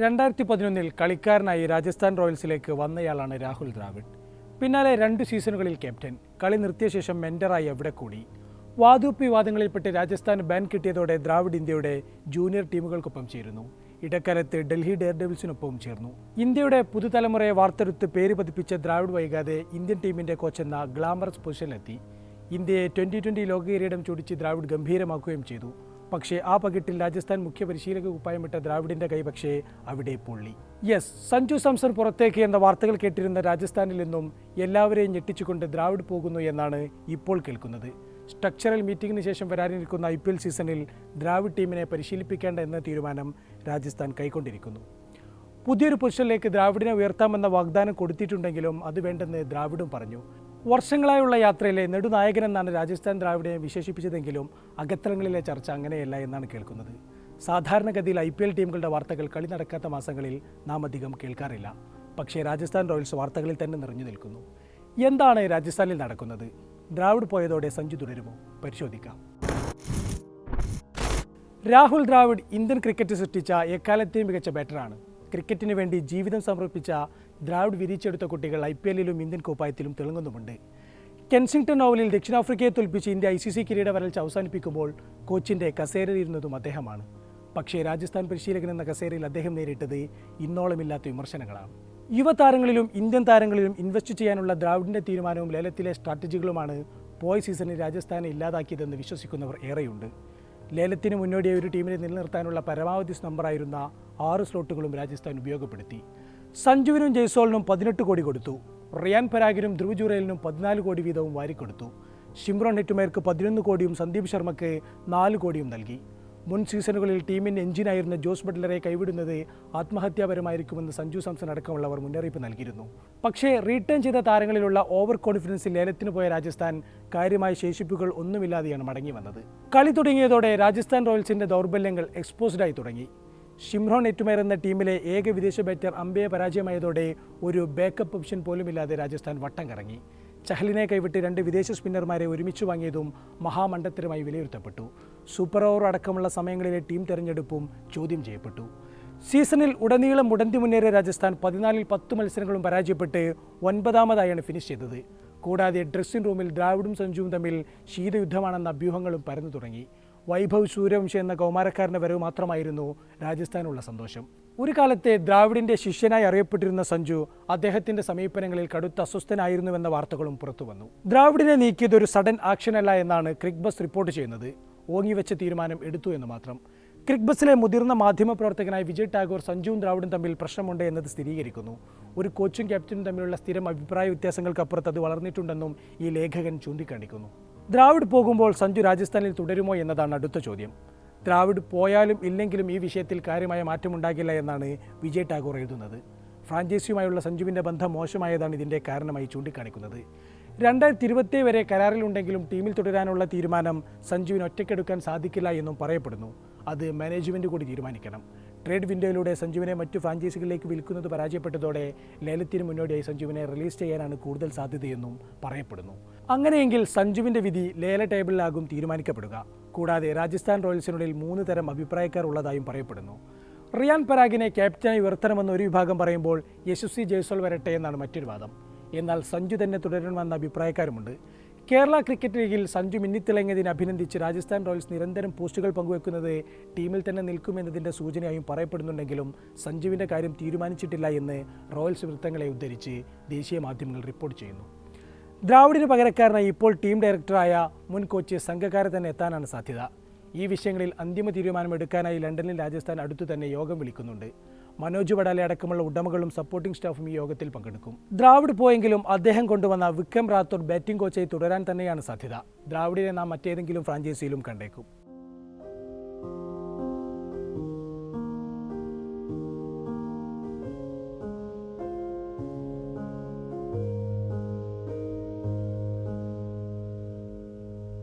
രണ്ടായിരത്തി പതിനൊന്നിൽ കളിക്കാരനായി രാജസ്ഥാൻ റോയൽസിലേക്ക് വന്നയാളാണ് രാഹുൽ ദ്രാവിഡ്. പിന്നാലെ രണ്ട് സീസണുകളിൽ ക്യാപ്റ്റൻ കളി നിർത്തിയ ശേഷം മെന്ററായി എവിടെ കൂടി? വാതുപ്പ് വിവാദങ്ങളിൽപ്പെട്ട് രാജസ്ഥാൻ ബാൻ കിട്ടിയതോടെ ദ്രാവിഡ് ഇന്ത്യയുടെ ജൂനിയർ ടീമുകൾക്കൊപ്പം ചേരുന്നു. ഇടക്കാലത്ത് ഡൽഹി ഡെയർ ഡെവിൾസിനൊപ്പം ചേർന്നു. ഇന്ത്യയുടെ പുതുതലമുറയെ വാർത്തെടുത്ത് പേര് പതിപ്പിച്ച ദ്രാവിഡ് വൈകാതെ ഇന്ത്യൻ ടീമിന്റെ കോച്ചെന്ന ഗ്ലാമറസ് പൊസിഷനിലെത്തി. ഇന്ത്യയെ ട്വന്റി ട്വന്റി ലോക ചൂടിച്ച് ചൊടിച്ച് ദ്രാവിഡ് ഗംഭീരമാക്കുകയും ചെയ്തു. പക്ഷേ ആ പകിട്ടിൽ രാജസ്ഥാൻ മുഖ്യ പരിശീലക കുപ്പായമിട്ട ദ്രാവിഡിന്റെ കൈ പക്ഷേ അവിടെ പൊള്ളി. യെസ് സഞ്ജു സാംസൺ പുറത്തേക്ക് എന്ന വാർത്തകൾ കേട്ടിരുന്ന രാജസ്ഥാനിൽ നിന്നും എല്ലാവരെയും ഞെട്ടിച്ചുകൊണ്ട് ദ്രാവിഡ് പോകുന്നു എന്നാണ് ഇപ്പോൾ കേൾക്കുന്നത്. സ്ട്രക്ചറൽ മീറ്റിംഗിന് ശേഷം വരാനിരിക്കുന്ന ഐ പി എൽ സീസണിൽ ദ്രാവിഡ് ടീമിനെ പരിശീലിപ്പിക്കേണ്ട എന്ന തീരുമാനം രാജസ്ഥാൻ കൈക്കൊണ്ടിരിക്കുന്നു. പുതിയൊരു പൊസിഷനിലേക്ക് ദ്രാവിഡിനെ ഉയർത്താമെന്ന വാഗ്ദാനം കൊടുത്തിട്ടുണ്ടെങ്കിലും അത് വേണ്ടെന്ന് ദ്രാവിഡും പറഞ്ഞു. വർഷങ്ങളായുള്ള യാത്രയിലെ നെടുനായകൻ എന്നാണ് രാജസ്ഥാൻ ദ്രാവിഡിനെ വിശേഷിപ്പിച്ചതെങ്കിലും അകത്തലങ്ങളിലെ ചർച്ച അങ്ങനെയല്ല എന്നാണ് കേൾക്കുന്നത്. സാധാരണഗതിയിൽ ഐ പി എൽ ടീമുകളുടെ വാർത്തകൾ കളി നടക്കാത്ത മാസങ്ങളിൽ നാം അധികം കേൾക്കാറില്ല. പക്ഷേ രാജസ്ഥാൻ റോയൽസ് വാർത്തകളിൽ തന്നെ നിറഞ്ഞു നിൽക്കുന്നു. എന്താണ് രാജസ്ഥാനിൽ നടക്കുന്നത്? ദ്രാവിഡ് പോയതോടെ സഞ്ജു തുടരുമോ? പരിശോധിക്കാം. രാഹുൽ ദ്രാവിഡ് ഇന്ത്യൻ ക്രിക്കറ്റ് സൃഷ്ടിച്ച എക്കാലത്തെയും മികച്ച ബാറ്ററാണ് ക്രിക്കറ്റിന് വേണ്ടി ജീവിതം സമർപ്പിച്ച ദ്രാവിഡ് വിരിച്ചെടുത്ത കുട്ടികൾ ഐ പി എല്ലിലും ഇന്ത്യൻ കോപ്പായത്തിലും തിളങ്ങുന്നുമുണ്ട്. കെൻസിംഗ്ടൺ ഓവലിൽ ദക്ഷിണാഫ്രിക്കയെ തോൽപ്പിച്ച് ഇന്ത്യ ഐ സി സി കിരീട വരൾച്ച അവസാനിപ്പിക്കുമ്പോൾ കോച്ചിന്റെ കസേരയിരുന്നതും അദ്ദേഹമാണ്. പക്ഷേ രാജസ്ഥാൻ പരിശീലകൻ എന്ന കസേരയിൽ അദ്ദേഹം നേരിട്ടത് ഇന്നോളമില്ലാത്ത വിമർശനങ്ങളാണ്. യുവതാരങ്ങളിലും ഇന്ത്യൻ താരങ്ങളിലും ഇൻവെസ്റ്റ് ചെയ്യാനുള്ള ദ്രാവിഡിന്റെ തീരുമാനവും ലേലത്തിലെ സ്ട്രാറ്റജികളുമാണ് പോയ സീസണിൽ രാജസ്ഥാനെ ഇല്ലാതാക്കിയതെന്ന് വിശ്വസിക്കുന്നവർ ഏറെയുണ്ട്. ലേലത്തിന് മുന്നോടിയായി ഒരു ടീമിനെ നിലനിർത്താനുള്ള പരമാവധി നമ്പറായിരുന്ന ആറ് സ്ലോട്ടുകളും രാജസ്ഥാൻ ഉപയോഗപ്പെടുത്തി. സഞ്ജുവിനും ജയ്സോളിനും പതിനെട്ട് കോടി കൊടുത്തു. റിയാൻ പരാഗിനും ധ്രുവ് ജുറേലിനും പതിനാല് കോടി വീതവും വാരിക്കൊടുത്തു ഷിംറോൺ നെറ്റുമേർക്ക് പതിനൊന്ന് കോടിയും സന്ദീപ് ശർമ്മയ്ക്ക് നാല് കോടിയും നൽകി. മുൻ സീസണുകളിൽ ടീമിന്റെ എഞ്ചിനായിരുന്ന ജോസ് ബട്ട്ലറെ കൈവിടുന്നത് ആത്മഹത്യാപരമായിരിക്കുമെന്ന് സഞ്ജു സാംസൺ അടക്കമുള്ളവർ മുന്നറിയിപ്പ് നൽകിയിരുന്നു. പക്ഷേ റീട്ടേൺ ചെയ്ത താരങ്ങളിലുള്ള ഓവർ കോൺഫിഡൻസിൽ ലേലത്തിന് പോയ രാജസ്ഥാൻ കാര്യമായ ശേഷിപ്പുകൾ ഒന്നുമില്ലാതെയാണ് മടങ്ങി വന്നത് കളി തുടങ്ങിയതോടെ രാജസ്ഥാൻ റോയൽസിന്റെ ദൗർബല്യങ്ങൾ എക്സ്പോസ്ഡായി തുടങ്ങി. ഷിംറോൺ എറ്റുമേർ എന്ന ടീമിലെ ഏക വിദേശ ബാറ്റർ അമ്പയെ പരാജയമായതോടെ ഒരു ബാക്കപ്പ് ഓപ്ഷൻ പോലുമില്ലാതെ രാജസ്ഥാൻ വട്ടം കറങ്ങി. ചഹലിനെ കൈവിട്ട് രണ്ട് വിദേശ സ്പിന്നർമാരെ ഒരുമിച്ച് വാങ്ങിയതും മഹാമണ്ഡത്തരമായി വിലയിരുത്തപ്പെട്ടു. സൂപ്പർ ഓവർ അടക്കമുള്ള സമയങ്ങളിലെ ടീം തെരഞ്ഞെടുപ്പും ചോദ്യം ചെയ്യപ്പെട്ടു. സീസണിൽ ഉടനീളം മുടന്തി മുന്നേറിയ രാജസ്ഥാൻ പതിനാലിൽ പത്ത് മത്സരങ്ങളും പരാജയപ്പെട്ട് ഒൻപതാമതായാണ് ഫിനിഷ് ചെയ്തത്. കൂടാതെ ഡ്രസ്സിംഗ് റൂമിൽ ദ്രാവിഡും സഞ്ജുവും തമ്മിൽ ശീതയുദ്ധമാണെന്ന അഭ്യൂഹങ്ങളും പരന്നു തുടങ്ങി. വൈഭവ് സൂര്യവംശി എന്ന കൗമാരക്കാരന്റെ വരവ് മാത്രമായിരുന്നു രാജസ്ഥാനുള്ള സന്തോഷം. ഒരു കാലത്തെ ദ്രാവിഡിന്റെ ശിഷ്യനായി അറിയപ്പെട്ടിരുന്ന സഞ്ജു അദ്ദേഹത്തിന്റെ സമീപനങ്ങളിൽ കടുത്ത അസ്വസ്ഥനായിരുന്നുവെന്ന വാർത്തകളും പുറത്തുവന്നു ദ്രാവിഡിനെ നീക്കിയത് ഒരു സഡൻ ആക്ഷൻ അല്ല എന്നാണ് ക്രിക്ബസ് റിപ്പോർട്ട് ചെയ്യുന്നത്. ഓങ്ങിവെച്ച തീരുമാനം എടുത്തു എന്ന് മാത്രം. ക്രിക്ബസിലെ മുതിർന്ന മാധ്യമപ്രവർത്തകനായ വിജയ് ടാഗോർ സഞ്ജുവും ദ്രാവിഡും തമ്മിൽ പ്രശ്നമുണ്ട് എന്നത് സ്ഥിരീകരിക്കുന്നു. ഒരു കോച്ചും ക്യാപ്റ്റനും തമ്മിലുള്ള സ്ഥിരം അഭിപ്രായ വ്യത്യാസങ്ങൾക്കപ്പുറത്ത് അത് വളർന്നിട്ടുണ്ടെന്നും ഈ ലേഖകൻ ചൂണ്ടിക്കാണിക്കുന്നു. ദ്രാവിഡ് പോകുമ്പോൾ സഞ്ജു രാജസ്ഥാനിൽ തുടരുമോ എന്നതാണ് അടുത്ത ചോദ്യം. ദ്രാവിഡ് പോയാലും ഇല്ലെങ്കിലും ഈ വിഷയത്തിൽ കാര്യമായ മാറ്റമുണ്ടാകില്ല എന്നാണ് വിജയ് ടാഗോർ എഴുതുന്നത്. ഫ്രാഞ്ചൈസിയുമായുള്ള സഞ്ജുവിന്റെ ബന്ധം മോശമായതാണ് ഇതിന്റെ കാരണമായി ചൂണ്ടിക്കാണിക്കുന്നത്. രണ്ടായിരത്തി ഇരുപത്തി വരെ കരാറിലുണ്ടെങ്കിലും ടീമിൽ തുടരാനുള്ള തീരുമാനം സഞ്ജുവിന് ഒറ്റയ്ക്കെടുക്കാൻ സാധിക്കില്ല എന്നും പറയപ്പെടുന്നു. അത് മാനേജ്മെന്റ് കൂടി തീരുമാനിക്കണം. ട്രേഡ് വിൻഡോയിലൂടെ സഞ്ജുവിനെ മറ്റു ഫ്രാഞ്ചൈസികളിലേക്ക് വിൽക്കുന്നത് പരാജയപ്പെട്ടതോടെ ലേലത്തിന് മുന്നോടിയായി സഞ്ജുവിനെ റിലീസ് ചെയ്യാനാണ് കൂടുതൽ സാധ്യതയെന്നും പറയപ്പെടുന്നു. അങ്ങനെയെങ്കിൽ സഞ്ജുവിന്റെ വിധി ലേല ടേബിളിലാകും തീരുമാനിക്കപ്പെടുക. കൂടാതെ രാജസ്ഥാൻ റോയൽസിനുള്ളിൽ മൂന്ന് തരം അഭിപ്രായക്കാർ ഉള്ളതായും പറയപ്പെടുന്നു. റിയാൻ പരാഗിനെ ക്യാപ്റ്റനായി ഉയർത്തണമെന്ന് ഒരു വിഭാഗം പറയുമ്പോൾ യശസ്വി ജയ്സോൾ വരട്ടെ എന്നാണ് മറ്റൊരു വാദം. എന്നാൽ സഞ്ജു തന്നെ തുടരണമെന്ന അഭിപ്രായക്കാരുമുണ്ട്. കേരള ക്രിക്കറ്റ് ലീഗിൽ സഞ്ജു മിന്നിത്തിളങ്ങിയതിനെ അഭിനന്ദിച്ച് രാജസ്ഥാൻ റോയൽസ് നിരന്തരം പോസ്റ്റുകൾ പങ്കുവെക്കുന്നത് ടീമിൽ തന്നെ നിൽക്കുമെന്നതിന്റെ സൂചനയായും പറയപ്പെടുന്നുണ്ടെങ്കിലും സഞ്ജുവിന്റെ കാര്യം തീരുമാനിച്ചിട്ടില്ല എന്ന് റോയൽസ് വൃത്തങ്ങളെ ഉദ്ധരിച്ച് ദേശീയ മാധ്യമങ്ങൾ റിപ്പോർട്ട് ചെയ്യുന്നു. ദ്രാവിഡിന് പകരക്കാരനായി ഇപ്പോൾ ടീം ഡയറക്ടറായ മുൻ കോച്ച് സംഘക്കാരെ തന്നെ എത്താനാണ് സാധ്യത. ഈ വിഷയങ്ങളിൽ അന്തിമ തീരുമാനമെടുക്കാനായി ലണ്ടനിൽ രാജസ്ഥാൻ അടുത്തു തന്നെ യോഗം വിളിക്കുന്നുണ്ട്. മനോജ് വടാലെ അടക്കമുള്ള ഉടമകളും സപ്പോർട്ടിംഗ് സ്റ്റാഫും ഈ യോഗത്തിൽ പങ്കെടുക്കും. ദ്രാവിഡ് പോയെങ്കിലും അദ്ദേഹം കൊണ്ടുവന്ന വിക്രം റാത്തോഡ് ബാറ്റിംഗ് കോച്ചായി തുടരാൻ തന്നെയാണ് സാധ്യത. ദ്രാവിഡിനെ നാം മറ്റേതെങ്കിലും ഫ്രാഞ്ചൈസിയിലും കണ്ടേക്കും.